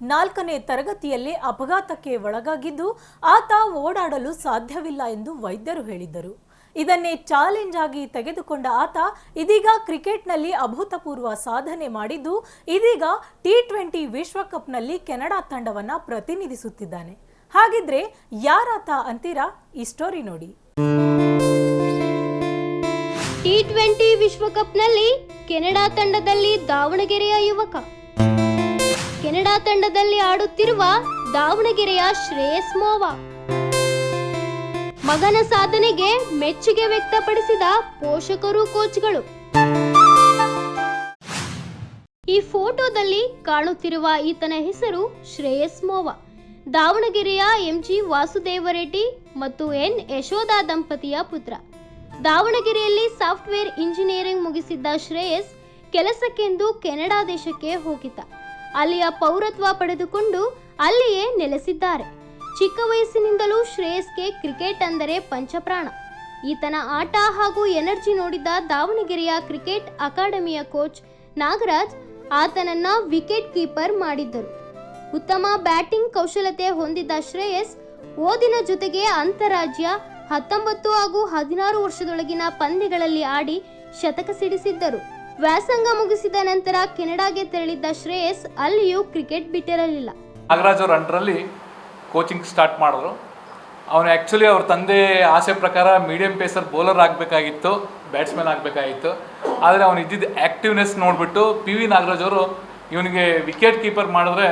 ನಾಲ್ಕನೇ ತರಗತಿಯಲ್ಲಿ ಅಪಘಾತಕ್ಕೆ ಒಳಗಾಗಿದ್ದು ಆತ ಓಡಾಡಲು ಸಾಧ್ಯವಿಲ್ಲ ಎಂದು ವೈದ್ಯರು ಹೇಳಿದ್ದರು. ಇದನ್ನೇ ಚಾಲೆಂಜ್ ಆಗಿ ತೆಗೆದುಕೊಂಡ ಆತ ಇದೀಗ ಕ್ರಿಕೆಟ್ನಲ್ಲಿ ಅಭೂತಪೂರ್ವ ಸಾಧನೆ ಮಾಡಿದ್ದು ಇದೀಗ ಟಿ ಟ್ವೆಂಟಿ ವಿಶ್ವಕಪ್ನಲ್ಲಿ ಕೆನಡಾ ತಂಡವನ್ನು ಪ್ರತಿನಿಧಿಸುತ್ತಿದ್ದಾನೆ. ಹಾಗಿದ್ರೆ ಯಾರಾತ ಅಂತೀರಾ? ಈ ಸ್ಟೋರಿ ನೋಡಿ. ಟಿ ಟ್ವೆಂಟಿ ವಿಶ್ವಕಪ್ನಲ್ಲಿ ಕೆನಡಾ ತಂಡದಲ್ಲಿ ದಾವಣಗೆರೆಯ ಯುವಕ ಕೆನಡಾ ತಂಡದಲ್ಲಿ ಆಡುತ್ತಿರುವ ದಾವಣಗೆರೆಯ ಶ್ರೇಯಸ್ ಮೋವಾ. ಮಗನ ಸಾಧನೆಗೆ ಮೆಚ್ಚುಗೆ ವ್ಯಕ್ತಪಡಿಸಿದ ಪೋಷಕರು ಕೋಚ್ಗಳು. ಈ ಫೋಟೋದಲ್ಲಿ ಕಾಣುತ್ತಿರುವ ಈತನ ಹೆಸರು ಶ್ರೇಯಸ್ ಮೋವಾ. ದಾವಣಗೆರೆಯ ಎಂಜಿ ವಾಸುದೇವರೆಡ್ಡಿ ಮತ್ತು ಎನ್ ಯಶೋಧ ದಂಪತಿಯ ಪುತ್ರ. ದಾವಣಗೆರೆಯಲ್ಲಿ ಸಾಫ್ಟ್ವೇರ್ ಇಂಜಿನಿಯರಿಂಗ್ ಮುಗಿಸಿದ್ದ ಶ್ರೇಯಸ್ ಕೆಲಸಕ್ಕೆಂದು ಕೆನಡಾ ದೇಶಕ್ಕೆ ಹೋಗಿದ್ದ. ಅಲ್ಲಿಯ ಪೌರತ್ವ ಪಡೆದುಕೊಂಡು ಅಲ್ಲಿಯೇ ನೆಲೆಸಿದ್ದಾರೆ. ಚಿಕ್ಕ ವಯಸ್ಸಿನಿಂದಲೂ ಶ್ರೇಯಸ್ಗೆ ಕ್ರಿಕೆಟ್ ಅಂದರೆ ಪಂಚಪ್ರಾಣ. ಈತನ ಆಟ ಹಾಗೂ ಎನರ್ಜಿ ನೋಡಿದ ದಾವಣಗೆರೆಯ ಕ್ರಿಕೆಟ್ ಅಕಾಡೆಮಿಯ ಕೋಚ್ ನಾಗರಾಜ್ ಆತನನ್ನ ವಿಕೆಟ್ ಕೀಪರ್ ಮಾಡಿದ್ದರು. ಉತ್ತಮ ಬ್ಯಾಟಿಂಗ್ ಕೌಶಲತೆ ಹೊಂದಿದ್ದ ಶ್ರೇಯಸ್ ಓದಿನ ಜೊತೆಗೆ ಅಂತಾರಾಜ್ಯ ಹತ್ತೊಂಬತ್ತು ಹಾಗೂ ಹದಿನಾರು ವರ್ಷದೊಳಗಿನ ಪಂದ್ಯಗಳಲ್ಲಿ ಆಡಿ ಶತಕ ಸಿಡಿಸಿದ್ದರು. ವ್ಯಾಸಂಗ ಮುಗಿಸಿದ ನಂತರ ಕೆನಡಾಗೆ ತೆರಳಿದ್ದ ಶ್ರೇಯಸ್ ಅಲ್ಲಿಯೂ ಕ್ರಿಕೆಟ್ ಬಿಟ್ಟಿರಲಿಲ್ಲ. ನಾಗರಾಜ್ ಅವರು ಅಂಡ್ರಲ್ಲಿ ಕೋಚಿಂಗ್ ಸ್ಟಾರ್ಟ್ ಮಾಡಿದ್ರು. ಅವನು ಆ್ಯಕ್ಚುಲಿ ಅವ್ರ ತಂದೆ ಆಸೆ ಪ್ರಕಾರ ಮೀಡಿಯಂ ಪೇಸರ್ ಬೌಲರ್ ಆಗಬೇಕಾಗಿತ್ತು ಬ್ಯಾಟ್ಸ್ಮನ್ ಆಗಬೇಕಾಗಿತ್ತು. ಆದರೆ ಅವನು ಇದ್ದಿದ್ದ ಆ್ಯಕ್ಟಿವ್ನೆಸ್ ನೋಡಿಬಿಟ್ಟು ಪಿ ವಿ ನಾಗರಾಜ್ ಅವರು ಇವನಿಗೆ ವಿಕೆಟ್ ಕೀಪರ್ ಮಾಡಿದ್ರೆ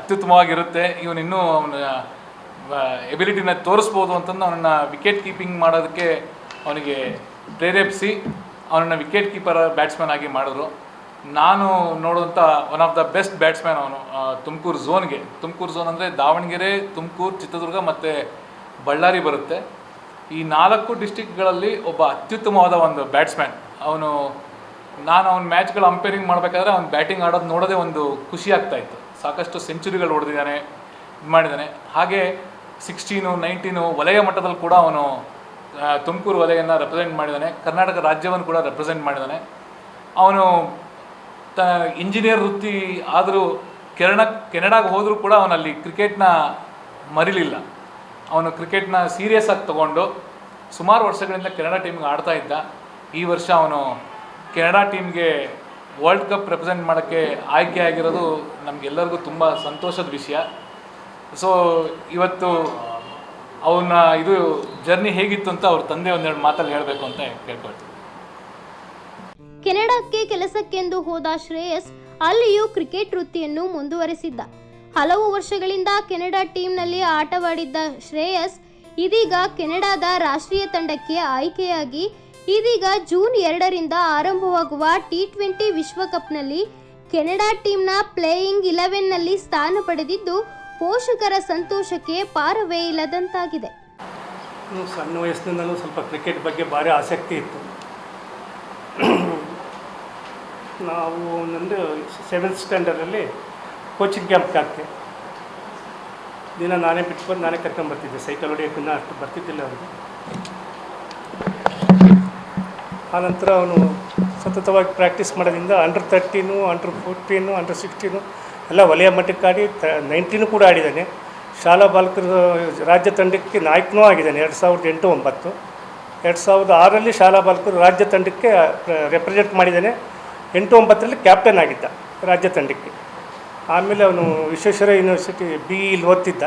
ಅತ್ಯುತ್ತಮವಾಗಿರುತ್ತೆ. ಇವನು ಇನ್ನೂ ಅವನ ಎಬಿಲಿಟಿನ ತೋರಿಸ್ಬೋದು ಅಂತಂದು ಅವನನ್ನು ವಿಕೆಟ್ ಕೀಪಿಂಗ್ ಮಾಡೋದಕ್ಕೆ ಅವನಿಗೆ ಪ್ರೇರೇಪಿಸಿ ಅವನನ್ನು ವಿಕೆಟ್ ಕೀಪರ್ ಬ್ಯಾಟ್ಸ್ಮನ್ ಆಗಿ ಮಾಡಿದ್ರು. ನಾನು ನೋಡುವಂಥ one of the best batsman ಅವನು ತುಮಕೂರು ಝೋನ್ಗೆ. ತುಮಕೂರು ಝೋನ್ ಅಂದರೆ ದಾವಣಗೆರೆ, ತುಮಕೂರು, ಚಿತ್ರದುರ್ಗ ಮತ್ತು ಬಳ್ಳಾರಿ ಬರುತ್ತೆ. ಈ ನಾಲ್ಕು ಡಿಸ್ಟಿಕ್ಗಳಲ್ಲಿ ಒಬ್ಬ ಅತ್ಯುತ್ತಮವಾದ ಒಂದು ಬ್ಯಾಟ್ಸ್ಮನ್ ಅವನು, ನಾನು ಅವ್ನ ಮ್ಯಾಚ್ಗಳು ಅಂಪೇರಿಂಗ್ ಮಾಡಬೇಕಾದ್ರೆ ಅವ್ನು ಬ್ಯಾಟಿಂಗ್ ಆಡೋದು ನೋಡೋದೇ ಒಂದು ಖುಷಿ ಆಗ್ತಾ ಇತ್ತು. ಸಾಕಷ್ಟು ಸೆಂಚುರಿಗಳು ಹೊಡೆದಿದ್ದಾನೆ, ಇದು ಮಾಡಿದ್ದಾನೆ. ಹಾಗೆ ಸಿಕ್ಸ್ಟೀನು ನೈನ್ಟೀನು ವಲಯ ಮಟ್ಟದಲ್ಲಿ ಕೂಡ ಅವನು ತುಮಕೂರು ವಲಯವನ್ನು ರೆಪ್ರೆಸೆಂಟ್ ಮಾಡಿದ್ದಾನೆ ಕರ್ನಾಟಕ ರಾಜ್ಯವನ್ನು ಕೂಡ ರೆಪ್ರೆಸೆಂಟ್ ಮಾಡಿದ್ದಾನೆ ಅವನು ತ ಇಂಜಿನಿಯರ್ ವೃತ್ತಿ ಆದರೂ ಕೆರಣ, ಕೆನಡಾಗೆ ಹೋದರೂ ಕೂಡ ಅವನಲ್ಲಿ ಕ್ರಿಕೆಟ್ನ ಮರಿಲಿಲ್ಲ. ಅವನು ಕ್ರಿಕೆಟ್ನ ಸೀರಿಯಸ್ ಆಗಿ ತಗೊಂಡು ಸುಮಾರು ವರ್ಷಗಳಿಂದ ಕೆನಡಾ ಟೀಮ್ಗೆ ಆಡ್ತಾ ಇದ್ದ. ಈ ವರ್ಷ ಅವನು ಕೆನಡಾ ಟೀಮ್ಗೆ ವರ್ಲ್ಡ್ ಕಪ್ ರೆಪ್ರೆಸೆಂಟ್ ಮಾಡೋಕ್ಕೆ ಆಯ್ಕೆ ಆಗಿರೋದು ನಮಗೆಲ್ಲರಿಗೂ ತುಂಬ ಸಂತೋಷದ ವಿಷಯ. ಸೊ ಇವತ್ತು ಅವನ ಇದು ಜರ್ನಿ ಹೇಗಿತ್ತು ಅಂತ ಅವ್ರ ತಂದೆ ಒಂದೆರಡು ಮಾತಲ್ಲಿ ಹೇಳಬೇಕು ಅಂತ ಕೇಳ್ಕೊಳ್ತೀನಿ. ಕೆನಡಾಕ್ಕೆ ಕೆಲಸಕ್ಕೆಂದು ಹೋದ ಶ್ರೇಯಸ್ ಅಲ್ಲಿಯೂ ಕ್ರಿಕೆಟ್ ವೃತ್ತಿಯನ್ನು ಮುಂದುವರೆಸಿದ್ದ. ಹಲವು ವರ್ಷಗಳಿಂದ ಕೆನಡಾ ಟೀಮ್ನಲ್ಲಿ ಆಟವಾಡಿದ್ದ ಶ್ರೇಯಸ್ ಇದೀಗ ಕೆನಡಾದ ರಾಷ್ಟ್ರೀಯ ತಂಡಕ್ಕೆ ಆಯ್ಕೆಯಾಗಿ, ಇದೀಗ ಜೂನ್ ಎರಡರಿಂದ ಆರಂಭವಾಗುವ ಟಿ ಟ್ವೆಂಟಿ ವಿಶ್ವಕಪ್ನಲ್ಲಿ ಕೆನಡಾ ಟೀಮ್ನ ಪ್ಲೇಯಿಂಗ್ ಇಲೆವೆನ್ನಲ್ಲಿ ಸ್ಥಾನ ಪಡೆದಿದ್ದು ಪೋಷಕರ ಸಂತೋಷಕ್ಕೆ ಪಾರವೇ ಇಲ್ಲದಂತಾಗಿದೆ. ಸಣ್ಣ ವಯಸ್ಸಿನಿಂದಲೂ ಸ್ವಲ್ಪ ಕ್ರಿಕೆಟ್ ಬಗ್ಗೆ ಭಾರಿ ಆಸಕ್ತಿ ಇತ್ತು. ನಾವು ನಂದು ಸೆವೆಂತ್ ಸ್ಟ್ಯಾಂಡರ್ಡಲ್ಲಿ ಕೋಚಿಂಗ್ ಕ್ಯಾಂಪ್ಗೆ ಹಾಕ್ತೆ ದಿನ ನಾನೇ ಬಿಟ್ಕೊಂಡು ನಾನೇ ಕರ್ಕೊಂಬರ್ತಿದ್ದೆ ಸೈಕಲ್ ಹೊಡೆಯೋಕ್ಕನ್ನ ಅಷ್ಟು ಬರ್ತಿದ್ದಿಲ್ಲ ಅವನು ಆನಂತರ ಅವನು ಸತತವಾಗಿ ಪ್ರಾಕ್ಟೀಸ್ ಮಾಡೋದ್ರಿಂದ under thirteen under fourteen under sixteen ಎಲ್ಲ ವಲಯ ಮಟ್ಟಕ್ಕೆ ಆಡಿ ತ, ನೈನ್ಟೀನು ಕೂಡ ಆಡಿದ್ದಾನೆ. ಶಾಲಾ ಬಾಲಕರ, ರಾಜ್ಯ ತಂಡಕ್ಕೆ ನಾಯಕನೂ ಆಗಿದ್ದಾನೆ, ಎರಡು ಸಾವಿರದ ಎಂಟು ಒಂಬತ್ತು. ಎರಡು ಸಾವಿರದ ಆರರಲ್ಲಿ ಶಾಲಾ ಬಾಲಕರು ರಾಜ್ಯ ತಂಡಕ್ಕೆ ರೆಪ್ರೆಸೆಂಟ್ ಮಾಡಿದ್ದಾನೆ. ಎಂಟು ಒಂಬತ್ತರಲ್ಲಿ ಕ್ಯಾಪ್ಟನ್ ಆಗಿದ್ದ ರಾಜ್ಯ ತಂಡಕ್ಕೆ. ಆಮೇಲೆ ಅವನು ವಿಶ್ವೇಶ್ವರ ಯೂನಿವರ್ಸಿಟಿ ಬಿ ಇಲ್ಲಿ ಓದ್ತಿದ್ದ.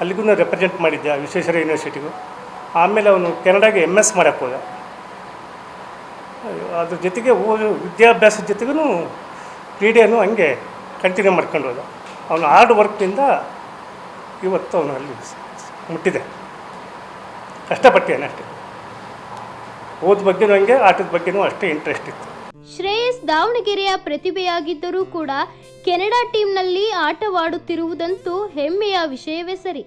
ಅಲ್ಲಿಗೂ ರೆಪ್ರೆಸೆಂಟ್ ಮಾಡಿದ್ದ ವಿಶ್ವೇಶ್ವರ ಯೂನಿವರ್ಸಿಟಿಗೂ ಆಮೇಲೆ ಅವನು ಕೆನಡಾಗೆ ಎಂ ಎಸ್ ಮಾಡೋಕ್ಕೆ ಹೋದ. ಅದ್ರ ಜೊತೆಗೆ ಓದು, ವಿದ್ಯಾಭ್ಯಾಸದ ಜೊತೆಗೂ ಕ್ರೀಡೆಯನ್ನು ಹಂಗೆ ಕಂಟಿನ್ಯೂ ಮಾಡ್ಕೊಂಡು ಹೋದ. ಅವನ ಹಾರ್ಡ್ ವರ್ಕ್ನಿಂದ ಇವತ್ತು ಅವನು ಅಲ್ಲಿ ಮುಟ್ಟಿದೆ. ಕಷ್ಟಪಟ್ಟಿದ್ದಾನೆ ಅಷ್ಟೇ. ಓದ್ ಬಗ್ಗೆನೂ ಹಂಗೆ, ಆಟದ ಬಗ್ಗೆನೂ ಅಷ್ಟೇ ಇಂಟ್ರೆಸ್ಟ್ ಇತ್ತು. ಶ್ರೇಯಸ್ ದಾವಣಗೆರೆಯ ಪ್ರತಿಭೆಯಾಗಿದ್ದರೂ ಕೂಡ ಕೆನಡಾ ಟೀಮ್ನಲ್ಲಿ ಆಟವಾಡುತ್ತಿರುವುದಂತೂ ಹೆಮ್ಮೆಯ ವಿಷಯವೇ ಸರಿ.